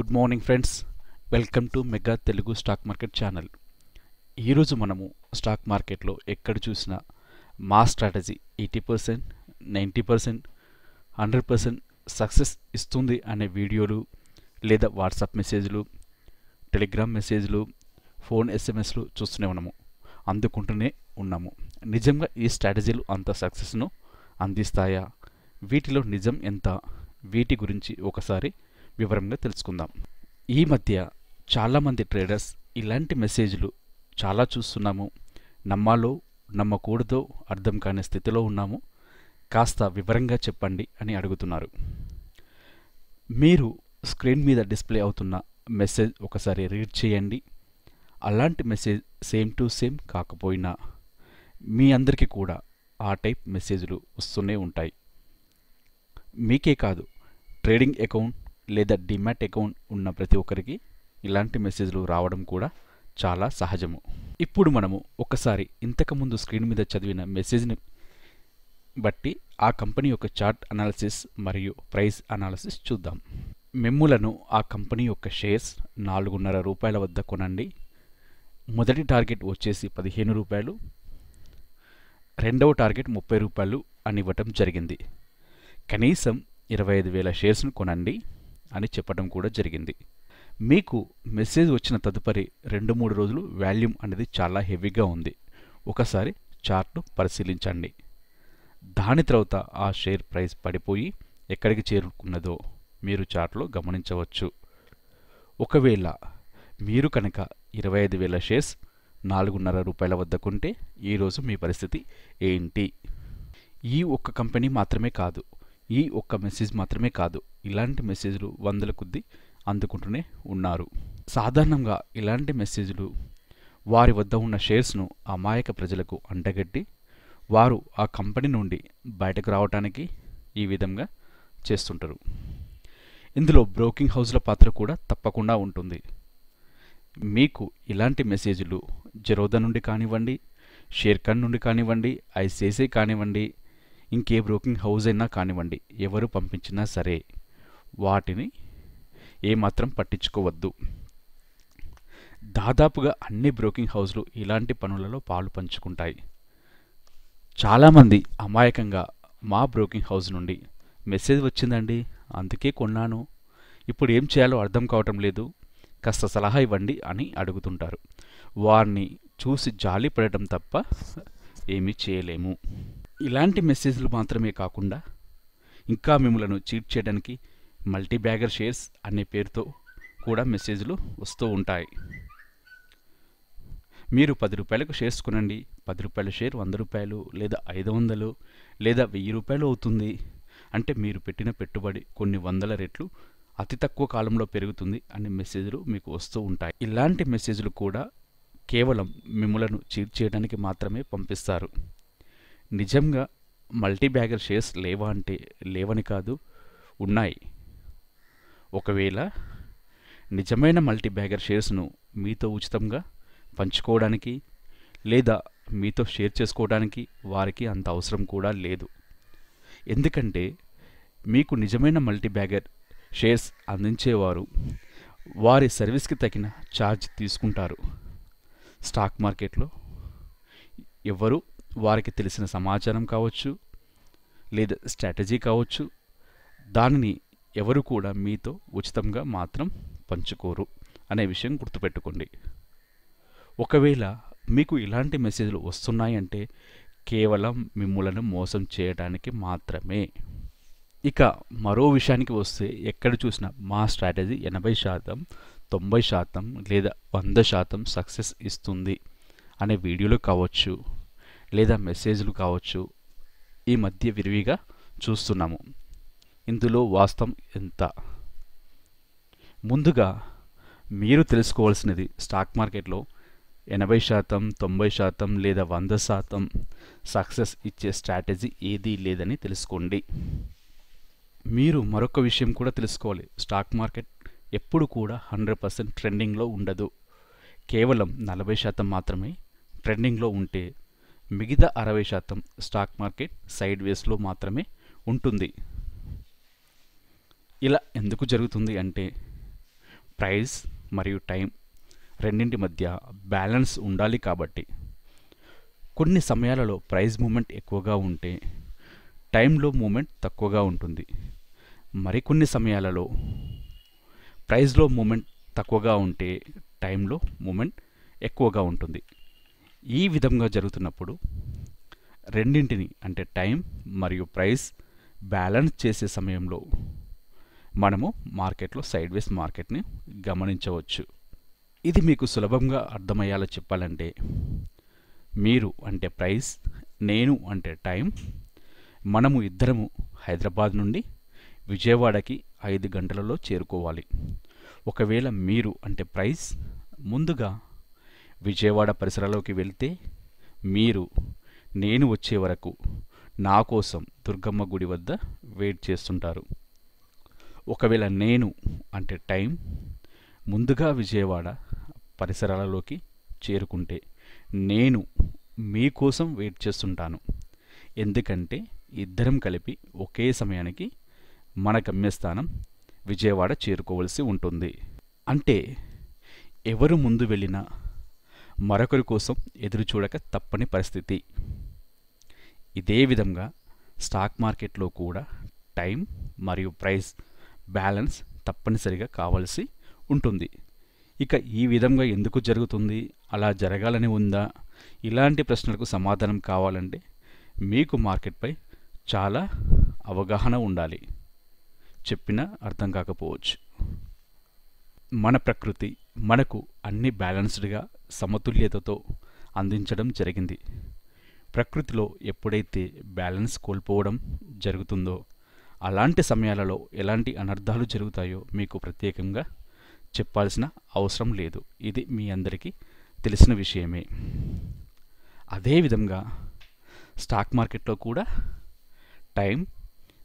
Good morning friends. Welcome to mega Telugu stock market channel. ఈరోజు మనము stock మార్కెట్లో ఎక్కడ చూసినా మా strategy eighty percent ninety percent hundred percent success ఇస్తుంది అనే వీడియోలు లేదా వాట్సాప్ మెసేజ్లు టెలిగ్రామ్ మెసేజ్లు ఫోన్ ఎస్ఎంఎస్లు చూస్తూనే ఉన్నాము. అందుకుంటూనే ఉన్నాము. నిజంగా ఈ స్ట్రాటజీలు అంత సక్సెస్ను అందిస్తాయా? వీటిలో నిజం ఎంత? వీటి గురించి ఒకసారి వివరంగా తెలుసుకుందాం. ఈ మధ్య చాలామంది ట్రేడర్స్ ఇలాంటి మెసేజ్లు చాలా చూస్తున్నాము. నమ్మాలో నమ్మకూడదో అర్థం కాని స్థితిలో ఉన్నాము. కాస్త వివరంగా చెప్పండి అని అడుగుతున్నారు. మీరు స్క్రీన్ మీద డిస్ప్లే అవుతున్న మెసేజ్ ఒకసారి రీడ్ చేయండి. అలాంటి మెసేజ్ సేమ్ టు సేమ్ కాకపోయినా మీ అందరికీ కూడా ఆ టైప్ మెసేజ్లు వస్తూనే ఉంటాయి. మీకే కాదు ట్రేడింగ్ అకౌంట్ లేదా డిమాట్ అకౌంట్ ఉన్న ప్రతి ఒక్కరికి ఇలాంటి మెసేజ్లు రావడం కూడా చాలా సహజము. ఇప్పుడు మనము ఒకసారి ఇంతకుముందు స్క్రీన్ మీద చదివిన మెసేజ్ని బట్టి ఆ కంపెనీ యొక్క చార్ట్ అనాలిసిస్ మరియు ప్రైస్ అనాలిసిస్ చూద్దాం. మెమ్ములను ఆ కంపెనీ యొక్క షేర్స్ నాలుగున్నర రూపాయల వద్ద కొనండి. మొదటి టార్గెట్ వచ్చేసి పదిహేను రూపాయలు. రెండవ టార్గెట్ ముప్పై రూపాయలు అని ఇవ్వటం జరిగింది. కనీసం ఇరవై ఐదు వేల షేర్స్ను కొనండి. అని చెప్పడం కూడా జరిగింది. మీకు మెసేజ్ వచ్చిన తదుపరి రెండు మూడు రోజులు వాల్యూమ్ అనేది చాలా హెవీగా ఉంది. ఒకసారి చార్ట్ను పరిశీలించండి. దాని తర్వాత ఆ షేర్ ప్రైస్ పడిపోయి ఎక్కడికి చేరుకున్నదో మీరు చార్ట్లో గమనించవచ్చు. ఒకవేళ మీరు కనుక ఇరవై ఐదు వేల షేర్స్ నాలుగున్నర రూపాయల వద్ద కొంటే ఈరోజు మీ పరిస్థితి ఏంటి? ఈ ఒక్క కంపెనీ మాత్రమే కాదు ఈ ఒక్క మెసేజ్ మాత్రమే కాదు ఇలాంటి మెసేజ్లు వందల కొద్దీ అందుకుంటూనే ఉన్నారు. సాధారణంగా ఇలాంటి మెసేజ్లు వారి వద్ద ఉన్న షేర్స్ను అమాయక ప్రజలకు అంటగట్టి వారు ఆ కంపెనీ నుండి బయటకు రావడానికి ఈ విధంగా చేస్తుంటారు. ఇందులో బ్రోకింగ్ హౌస్ల పాత్ర కూడా తప్పకుండా ఉంటుంది. మీకు ఇలాంటి మెసేజ్లు జరోదా నుండి కానివ్వండి షేర్ఖాన్ నుండి కానివ్వండి ఐసిఐసిఐ కానివ్వండి ఇంకే బ్రోకింగ్ హౌస్ అయినా కానివ్వండి ఎవరు పంపించినా సరే వాటిని ఏమాత్రం పట్టించుకోవద్దు. దాదాపుగా అన్ని బ్రోకింగ్ హౌస్లు ఇలాంటి పనులలో పాలు పంచుకుంటాయి. చాలామంది అమాయకంగా మా బ్రోకింగ్ హౌస్ నుండి మెసేజ్ వచ్చిందండి అందుకే కొన్నాను. ఇప్పుడు ఏం చేయాలో అర్థం కావటం లేదు కాస్త సలహా ఇవ్వండి అని అడుగుతుంటారు. వారిని చూసి జాలి పడటం తప్ప ఏమీ చేయలేము. ఇలాంటి మెసేజ్లు మాత్రమే కాకుండా ఇంకా మిమ్మలను చీట్ చేయడానికి మల్టీ బ్యాగర్ షేర్స్ అనే పేరుతో కూడా మెసేజ్లు వస్తూ ఉంటాయి. మీరు పది రూపాయలకు షేర్స్ కొనండి. పది రూపాయల షేర్ వంద రూపాయలు లేదా ఐదు వందలు లేదా వెయ్యి రూపాయలు అవుతుంది. అంటే మీరు పెట్టిన పెట్టుబడి కొన్ని వందల రెట్లు అతి తక్కువ కాలంలో పెరుగుతుంది అనే మెసేజ్లు మీకు వస్తూ ఉంటాయి. ఇలాంటి మెసేజ్లు కూడా కేవలం మిమ్మలను చీట్ చేయడానికి మాత్రమే పంపిస్తారు. నిజంగా మల్టీ బ్యాగర్ షేర్స్ లేవా అంటే లేవని కాదు ఉన్నాయి. ఒకవేళ నిజమైన మల్టీ బ్యాగర్ షేర్స్ను మీతో ఉచితంగా పంచుకోవడానికి లేదా మీతో షేర్ చేసుకోవడానికి వారికి అంత అవసరం కూడా లేదు. ఎందుకంటే మీకు నిజమైన మల్టీ బ్యాగర్ షేర్స్ అందించేవారు వారి సర్వీస్కి తగిన ఛార్జ్ తీసుకుంటారు. స్టాక్ మార్కెట్లో ఎవరు వారికి తెలిసిన సమాచారం కావచ్చు లేదా స్ట్రాటజీ కావచ్చు. దానిని ఎవరు కూడా మీతో ఉచితంగా మాత్రం పంచుకోరు అనే విషయం గుర్తుపెట్టుకోండి. ఒకవేళ మీకు ఇలాంటి మెసేజ్లు వస్తున్నాయంటే కేవలం మిమ్మలను మోసం చేయడానికి మాత్రమే. ఇక మరో విషయానికి వస్తే ఎక్కడ చూసినా మా స్ట్రాటజీ ఎనభై శాతం తొంభై శాతం లేదా వంద శాతం సక్సెస్ ఇస్తుంది అనే వీడియోలు కావచ్చు. లేదా మెసేజ్లు కావచ్చు ఈ మధ్య విరివిగా చూస్తున్నాము. ఇందులో వాస్తవం ఎంత? ముందుగా మీరు తెలుసుకోవాల్సినది స్టాక్ మార్కెట్లో ఎనభై శాతం తొంభై శాతం లేదా వంద శాతం సక్సెస్ ఇచ్చే స్ట్రాటజీ ఏదీ లేదని తెలుసుకోండి. మీరు మరొక విషయం కూడా తెలుసుకోవాలి. స్టాక్ మార్కెట్ ఎప్పుడు కూడా హండ్రెడ్ పర్సెంట్ ట్రెండింగ్లో ఉండదు. కేవలం నలభై శాతం మాత్రమే ట్రెండింగ్లో ఉంటే మిగతా అరవై శాతం స్టాక్ మార్కెట్ సైడ్ వేస్లో మాత్రమే ఉంటుంది. ఇలా ఎందుకు జరుగుతుంది అంటే ప్రైస్ మరియు టైం రెండింటి మధ్య బ్యాలెన్స్ ఉండాలి కాబట్టి. కొన్ని సమయాలలో ప్రైస్ మూమెంట్ ఎక్కువగా ఉంటే టైంలో మూమెంట్ తక్కువగా ఉంటుంది. మరికొన్ని సమయాలలో ప్రైస్లో మూమెంట్ తక్కువగా ఉంటే టైంలో మూమెంట్ ఎక్కువగా ఉంటుంది. ఈ విధంగా జరుగుతున్నప్పుడు రెండింటిని అంటే టైం మరియు ప్రైస్ బ్యాలెన్స్ చేసే సమయంలో మనము మార్కెట్లో సైడ్ వేస్ మార్కెట్ని గమనించవచ్చు. ఇది మీకు సులభంగా అర్థమయ్యేలా చెప్పాలంటే మీరు అంటే ప్రైస్ నేను అంటే టైం మనము ఇద్దరము హైదరాబాద్ నుండి విజయవాడకి ఐదు గంటలలో చేరుకోవాలి. ఒకవేళ మీరు అంటే ప్రైస్ ముందుగా విజయవాడ పరిసరాల్లోకి వెళ్తే మీరు నేను వచ్చే వరకు నా కోసం దుర్గమ్మ గుడి వద్ద వెయిట్ చేస్తుంటారు. ఒకవేళ నేను అంటే టైం ముందుగా విజయవాడ పరిసరాలలోకి చేరుకుంటే నేను మీకోసం వెయిట్ చేస్తుంటాను. ఎందుకంటే ఇద్దరం కలిపి ఒకే సమయానికి మన గమ్యస్థానం విజయవాడ చేరుకోవలసి ఉంటుంది. అంటే ఎవరు ముందు వెళ్ళినా మరొకరి కోసం ఎదురు చూడక తప్పని పరిస్థితి. ఇదే విధంగా స్టాక్ మార్కెట్లో కూడా టైం మరియు ప్రైస్ బ్యాలెన్స్ తప్పనిసరిగా కావాల్సి ఉంటుంది. ఇక ఈ విధంగా ఎందుకు జరుగుతుంది? అలా జరగాలని ఉందా? ఇలాంటి ప్రశ్నలకు సమాధానం కావాలంటే మీకు మార్కెట్పై చాలా అవగాహన ఉండాలి. చెప్పినా అర్థం కాకపోవచ్చు. మన ప్రకృతి మనకు అన్ని బ్యాలెన్స్డ్గా సమతుల్యతతో అందించడం జరిగింది. ప్రకృతిలో ఎప్పుడైతే బ్యాలెన్స్ కోల్పోవడం జరుగుతుందో అలాంటి సమయాలలో ఎలాంటి అనర్థాలు జరుగుతాయో మీకు ప్రత్యేకంగా చెప్పాల్సిన అవసరం లేదు. ఇది మీ అందరికీ తెలిసిన విషయమే. అదేవిధంగా స్టాక్ మార్కెట్లో కూడా టైం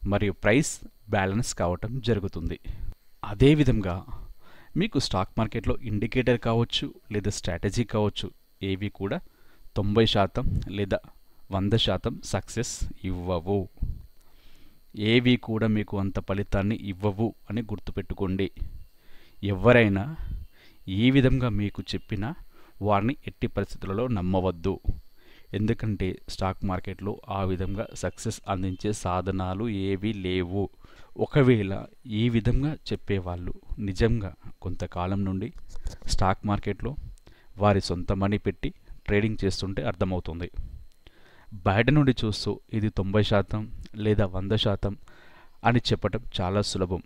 మరియు ప్రైస్ బ్యాలెన్స్ కావటం జరుగుతుంది. అదేవిధంగా మీకు స్టాక్ మార్కెట్లో ఇండికేటర్ కావచ్చు లేదా స్ట్రాటజీ కావచ్చు ఏవి కూడా తొంభై శాతం లేదా వంద శాతం సక్సెస్ ఇవ్వవు. ఏవి కూడా మీకు అంత ఫలితాన్ని ఇవ్వవు అని గుర్తుపెట్టుకోండి. ఎవరైనా ఈ విధంగా మీకు చెప్పినా వారిని ఎట్టి పరిస్థితులలో నమ్మవద్దు. ఎందుకంటే స్టాక్ మార్కెట్లో ఆ విధంగా సక్సెస్ అందించే సాధనాలు ఏవీ లేవు. ఒకవేళ ఈ విధంగా చెప్పేవాళ్ళు నిజంగా కొంతకాలం నుండి స్టాక్ మార్కెట్లో వారి సొంత మనీ పెట్టి ట్రేడింగ్ చేస్తుంటే అర్థమవుతుంది. బయట నుండి చూస్తూ ఇది తొంభై శాతం లేదా వంద శాతం అని చెప్పటం చాలా సులభం.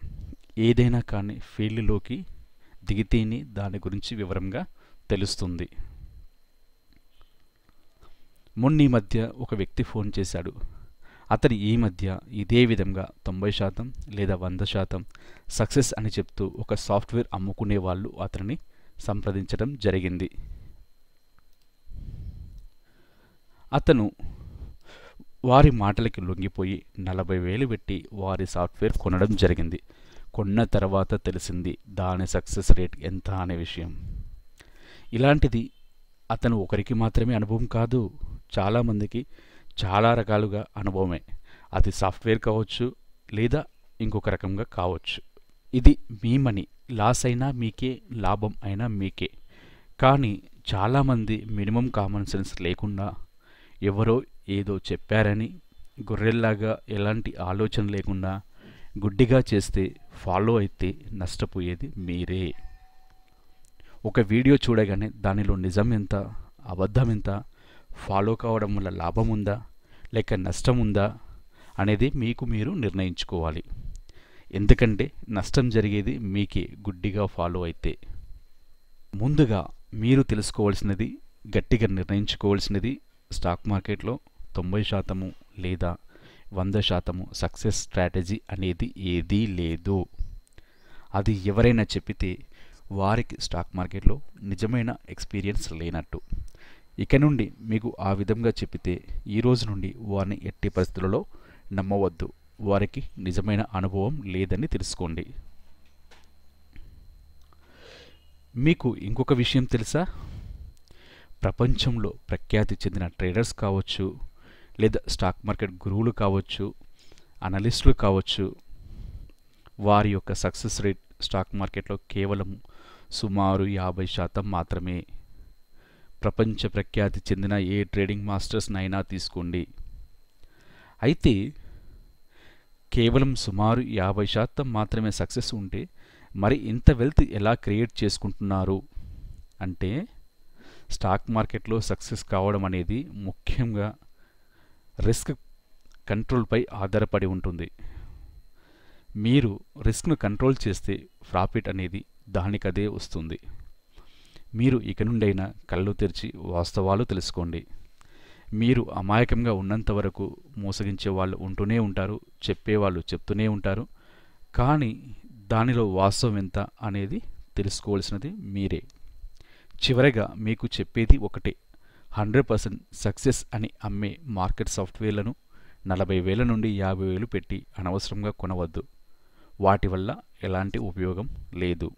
ఏదైనా కానీ ఫీల్డ్లోకి దిగితేనే దాని గురించి వివరంగా తెలుస్తుంది. మొన్న ఈ మధ్య ఒక వ్యక్తి ఫోన్ చేశాడు. అతను ఈ మధ్య ఇదే విధంగా తొంభై శాతం లేదా వంద శాతం సక్సెస్ అని చెప్తూ ఒక సాఫ్ట్వేర్ అమ్ముకునే వాళ్ళు అతనిని సంప్రదించడం జరిగింది. అతను వారి మాటలకి లొంగిపోయి నలభై వేలు పెట్టి వారి సాఫ్ట్వేర్ కొనడం జరిగింది. కొన్న తర్వాత తెలిసింది దాని సక్సెస్ రేట్ ఎంత అనే విషయం. ఇలాంటిది అతను ఒకరికి మాత్రమే అనుభవం కాదు చాలామందికి చాలా రకాలుగా అనుభవమే. అది సాఫ్ట్వేర్ కావచ్చు లేదా ఇంకొక రకంగా కావచ్చు. ఇది మీ మనీ. లాస్ అయినా మీకే లాభం అయినా మీకే. కానీ చాలామంది మినిమం కామన్ సెన్స్ లేకుండా ఎవరో ఏదో చెప్పారని గొర్రెల్లాగా ఎలాంటి ఆలోచన లేకుండా గుడ్డిగా చేస్తే ఫాలో అయితే నష్టపోయేది మీరే. ఒక వీడియో చూడగానే దానిలో నిజం ఎంత అబద్ధం ఎంత ఫాలో కావడం వల్ల లాభం ఉందా లేక నష్టం ఉందా అనేది మీకు మీరు నిర్ణయించుకోవాలి. ఎందుకంటే నష్టం జరిగేది మీకే గుడ్డిగా ఫాలో అయితే. ముందుగా మీరు తెలుసుకోవాల్సినది గట్టిగా నిర్ణయించుకోవాల్సినది స్టాక్ మార్కెట్లో తొంభై శాతము లేదా వంద శాతము సక్సెస్ స్ట్రాటజీ అనేది ఏదీ లేదు. అది ఎవరైనా చెప్పితే వారికి స్టాక్ మార్కెట్లో నిజమైన ఎక్స్పీరియన్స్ లేనట్టు. ఇక నుండి మీకు ఆ విధంగా చెప్పితే ఈ రోజు నుండి వారిని ఎట్టి పరిస్థితులలో నమ్మవద్దు. వారికి నిజమైన అనుభవం లేదని తెలుసుకోండి. మీకు ఇంకొక విషయం తెలుసా? ప్రపంచంలో ప్రఖ్యాతి చెందిన ట్రేడర్స్ కావచ్చు లేదా స్టాక్ మార్కెట్ గురువులు కావచ్చు అనలిస్టులు కావచ్చు వారి యొక్క సక్సెస్ రేట్ స్టాక్ మార్కెట్లో కేవలం సుమారు యాభై శాతం మాత్రమే. ప్రపంచ ప్రఖ్యాతి చెందిన ఏ ట్రేడింగ్ మాస్టర్స్నైనా తీసుకోండి. అయితే కేవలం సుమారు యాభై శాతం మాత్రమే సక్సెస్ ఉంటే మరి ఇంత వెల్త్ ఎలా క్రియేట్ చేసుకుంటున్నారు? అంటే స్టాక్ మార్కెట్లో సక్సెస్ కావడం అనేది ముఖ్యంగా రిస్క్ కంట్రోల్పై ఆధారపడి ఉంటుంది. మీరు రిస్క్ను కంట్రోల్ చేస్తే ప్రాఫిట్ అనేది దానికదే వస్తుంది. మీరు ఇక నుండైనా కళ్ళు తెరిచి వాస్తవాలు తెలుసుకోండి. మీరు అమాయకంగా ఉన్నంత వరకు మోసగించే వాళ్ళు ఉంటూనే ఉంటారు చెప్పేవాళ్ళు చెప్తూనే ఉంటారు. కానీ దానిలో వాస్తవం ఎంత అనేది తెలుసుకోవాల్సినది మీరే. చివరగా మీకు చెప్పేది ఒకటే. హండ్రెడ్ పర్సెంట్ సక్సెస్ అని అమ్మే మార్కెట్ సాఫ్ట్వేర్లను నలభై వేల నుండి యాభై వేలు పెట్టి అనవసరంగా కొనవద్దు. వాటి వల్ల ఎలాంటి ఉపయోగం లేదు.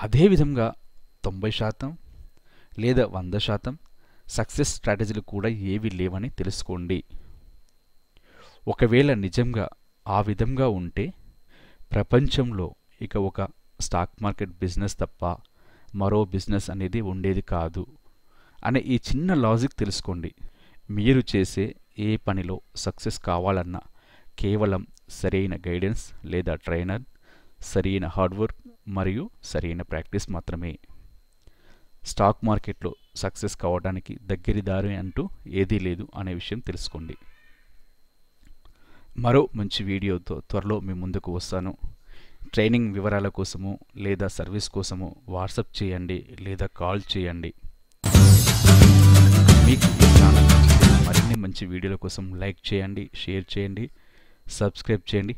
అదేవిధంగా తొంభై శాతం లేదా వంద శాతం సక్సెస్ స్ట్రాటజీలు కూడా ఏవి లేవని తెలుసుకోండి. ఒకవేళ నిజంగా ఆ విధంగా ఉంటే ప్రపంచంలో ఇక ఒక స్టాక్ మార్కెట్ బిజినెస్ తప్ప మరో బిజినెస్ అనేది ఉండేది కాదు అనే ఈ చిన్న లాజిక్ తెలుసుకోండి. మీరు చేసే ఏ పనిలో సక్సెస్ కావాలన్నా కేవలం సరైన గైడెన్స్ లేదా ట్రైనర్ సరైన హార్డ్వర్క్ మరియు సరైన ప్రాక్టీస్ మాత్రమే. స్టాక్ మార్కెట్లో సక్సెస్ కావడానికి దగ్గరి దారి అంటూ ఏదీ లేదు అనే విషయం తెలుసుకోండి. మరో మంచి వీడియోతో త్వరలో మీ ముందుకు వస్తాను. ట్రైనింగ్ వివరాల కోసము లేదా సర్వీస్ కోసము వాట్సాప్ చేయండి లేదా కాల్ చేయండి. మీకు మరిన్ని మంచి వీడియోల కోసం లైక్ చేయండి షేర్ చేయండి సబ్స్క్రైబ్ చేయండి.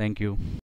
Thank you.